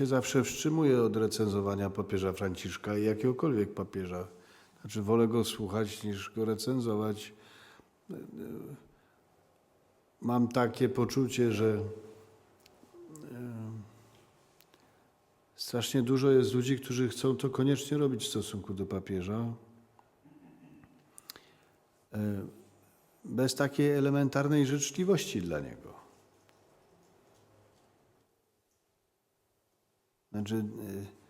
się zawsze wstrzymuję od recenzowania papieża Franciszka i jakiegokolwiek papieża. Znaczy wolę go słuchać niż go recenzować. Mam takie poczucie, że e, strasznie dużo jest ludzi, którzy chcą to koniecznie robić w stosunku do papieża. E, Bez takiej elementarnej życzliwości dla niego. Znaczy, y,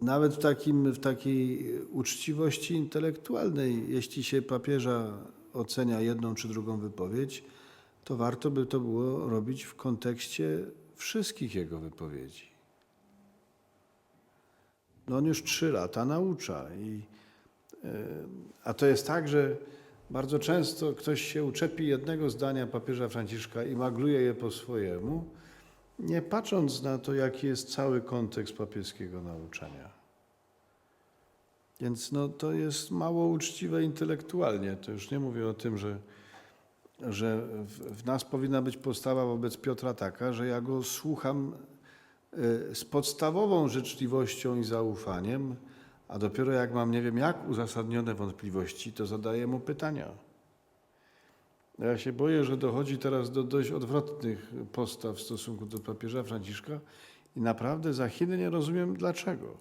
nawet w, takim, w takiej uczciwości intelektualnej, jeśli się papieża ocenia jedną czy drugą wypowiedź, to warto by to było robić w kontekście wszystkich jego wypowiedzi. No on już trzy lata naucza i y, a to jest tak, że bardzo często ktoś się uczepi jednego zdania papieża Franciszka i magluje je po swojemu, nie patrząc na to, jaki jest cały kontekst papieskiego nauczania. Więc no, to jest mało uczciwe intelektualnie. To już nie mówię o tym, że, że w, nas powinna być postawa wobec Piotra taka, że ja go słucham y, z podstawową życzliwością i zaufaniem, a dopiero jak mam nie wiem jak uzasadnione wątpliwości, to zadaję mu pytania. Ja się boję, że dochodzi teraz do dość odwrotnych postaw w stosunku do papieża Franciszka i naprawdę za Chiny nie rozumiem dlaczego.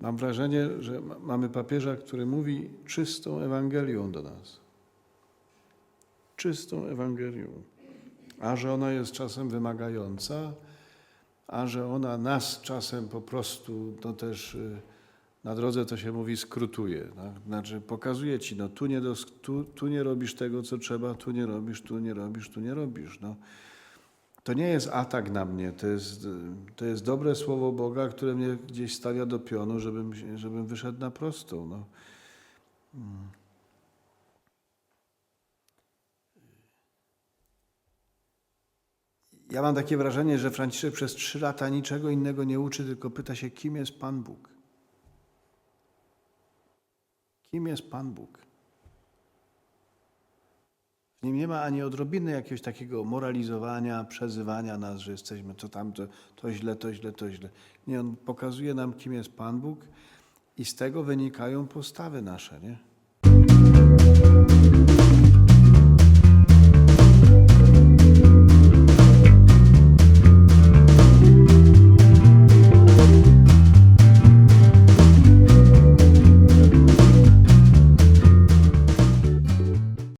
Mam wrażenie, że ma- mamy papieża, który mówi czystą Ewangelią do nas. Czystą Ewangelią. A że ona jest czasem wymagająca, a że ona nas czasem po prostu, no też y, na drodze to się mówi, skrutuje. Tak? Znaczy pokazuje ci, no tu nie, dos, tu, tu nie robisz tego, co trzeba, tu nie robisz, tu nie robisz, tu nie robisz. No. To nie jest atak na mnie, to jest, y, to jest dobre słowo Boga, które mnie gdzieś stawia do pionu, żebym, żebym wyszedł na prostą. No. Ja mam takie wrażenie, że Franciszek przez trzy lata niczego innego nie uczy, tylko pyta się, kim jest Pan Bóg. Kim jest Pan Bóg? W nim nie ma ani odrobiny jakiegoś takiego moralizowania, przezywania nas, że jesteśmy to tamto, to źle, to źle, to źle. Nie, on pokazuje nam, kim jest Pan Bóg i z tego wynikają postawy nasze, nie?